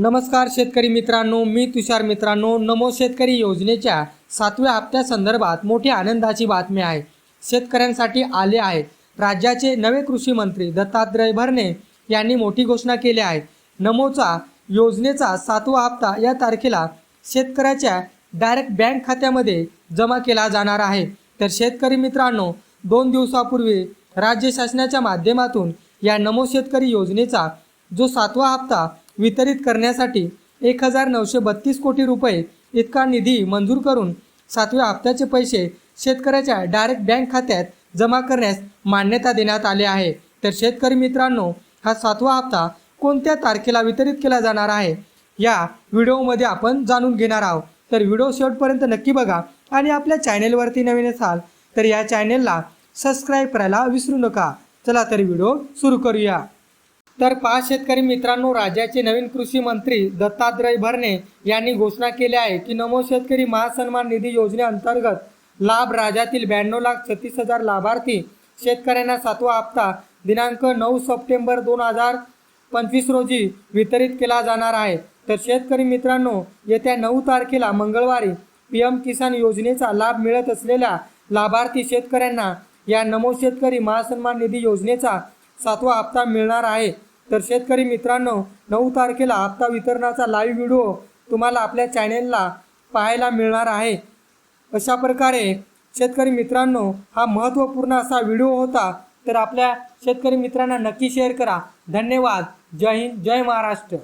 नमस्कार शेतकरी मित्रांनो मी तुषार मित्रांनो. नमो शेतकरी योजनेच्या सातव्या हप्त्यासंदर्भात मोठी आनंदाची बातमी आहे. शेतकऱ्यांसाठी आले आहे राज्याचे नवे कृषी मंत्री दत्तात्रय भरणे यांनी मोठी घोषणा केली आहे. नमोचा योजनेचा सातवा हप्ता या तारखेला शेतकऱ्याच्या डायरेक्ट बँक खात्यामध्ये जमा केला जाणार आहे. तर शेतकरी मित्रांनो दोन दिवसापूर्वी राज्य शासनाच्या माध्यमातून या नमो शेतकरी योजनेचा जो सातवा हप्ता वितरित करण्यासाठी एक हजार नऊशे बत्तीस कोटी रुपये इतका निधी मंजूर करून सातव्या हप्त्याचे पैसे शेतकऱ्याच्या डायरेक्ट बँक खात्यात जमा करण्यास मान्यता देण्यात आली आहे. तर शेतकरी मित्रांनो हा सातवा हप्ता कोणत्या तारखेला वितरित केला जाणार आहे? या व्हिडिओमध्ये आपण जाणून घेणार आहोत. तर व्हिडिओ शेवटपर्यंत नक्की बघा आणि आपल्या चॅनेलवरती नवीन असाल तर या चॅनेलला सबस्क्राईब करायला विसरू नका. चला तर व्हिडिओ सुरू करूया. तर पाच शेतकरी मित्रांनो राज्याचे नवीन कृषी मंत्री दत्तात्रय भरणे यांनी घोषणा केली आहे की नमो शेतकरी महासन्मान निधी योजनेअंतर्गत लाभ राज्यातील ब्याण्णव लाख छत्तीस हजार लाभार्थी शेतकऱ्यांना सातवा हप्ता दिनांक नऊ सप्टेंबर दोन हजार पंचवीस रोजी वितरित केला जाणार आहे. तर शेतकरी मित्रांनो येत्या नऊ तारखेला मंगळवारी पी एम किसान योजनेचा लाभ मिळत असलेल्या लाभार्थी शेतकऱ्यांना या नमो शेतकरी महासन्मान निधी योजनेचा सातवा हप्ता मिळणार आहे. तर शेतकरी मित्रांनो नऊ तारखेला हप्ता वितरणाचा लाईव्ह व्हिडिओ तुम्हाला आपल्या चॅनेलला पाहायला मिळणार आहे. अशा प्रकारे शेतकरी मित्रांनो हा महत्त्वपूर्ण असा व्हिडिओ होता. तर आपल्या शेतकरी मित्रांना नक्की शेअर करा. धन्यवाद. जय हिंद जय महाराष्ट्र.